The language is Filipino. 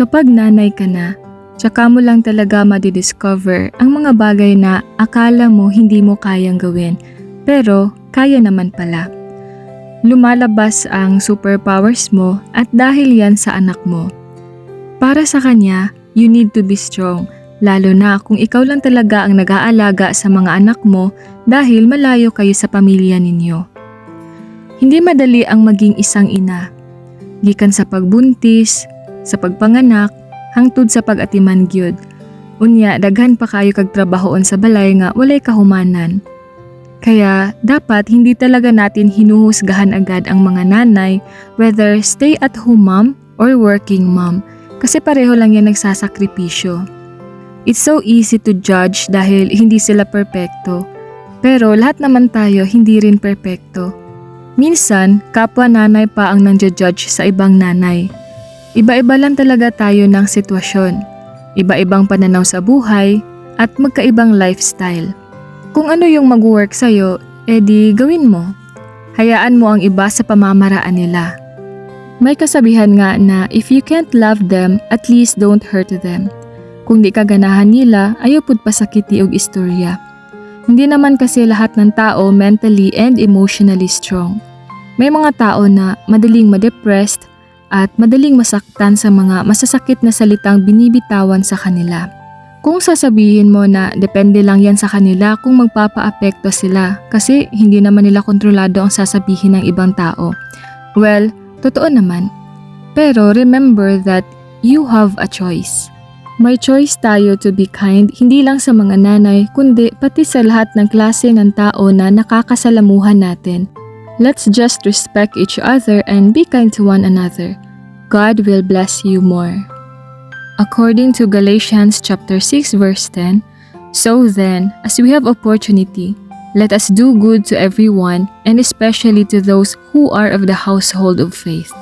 Kapag nanay ka na, tsaka mo lang talaga madidiscover ang mga bagay na akala mo hindi mo kayang gawin, pero kaya naman pala. Lumalabas ang superpowers mo at dahil yan sa anak mo. Para sa kanya, you need to be strong, lalo na kung ikaw lang talaga ang nag-aalaga sa mga anak mo dahil malayo kayo sa pamilya ninyo. Hindi madali ang maging isang ina. Gikan sa pagbuntis, sa pagpanganak, hangtod sa pag-atiman gyud. Unya, daghan pa kayo kag trabahoon sa balay nga walay kahumanan. Kaya dapat hindi talaga natin hinuhusgahan agad ang mga nanay whether stay at home mom or working mom kasi pareho lang yan nagsasakripisyo. It's so easy to judge dahil hindi sila perpekto. Pero lahat naman tayo hindi rin perpekto. Minsan, kapwa nanay pa ang nangja-judge sa ibang nanay. Iba-iba lang talaga tayo ng sitwasyon. Iba-ibang pananaw sa buhay at magkaibang lifestyle. Kung ano yung mag-work sa'yo, edi gawin mo. Hayaan mo ang iba sa pamamaraan nila. May kasabihan nga na if you can't love them, at least don't hurt them. Kung di ka ganahan nila, ayaw pud pasakiti og istorya. Hindi naman kasi lahat ng tao mentally and emotionally strong. May mga tao na madaling ma-depressed at madaling masaktan sa mga masasakit na salitang binibitawan sa kanila. Kung sasabihin mo na depende lang yan sa kanila kung magpapaapekto sila kasi hindi naman nila kontrolado ang sasabihin ng ibang tao. Well, totoo naman. Pero remember that you have a choice. May choice tayo to be kind hindi lang sa mga nanay kundi pati sa lahat ng klase ng tao na nakakasalamuhan natin. Let's just respect each other and be kind to one another. God will bless you more. According to Galatians chapter 6 verse 10, So then, as we have opportunity, let us do good to everyone and especially to those who are of the household of faith.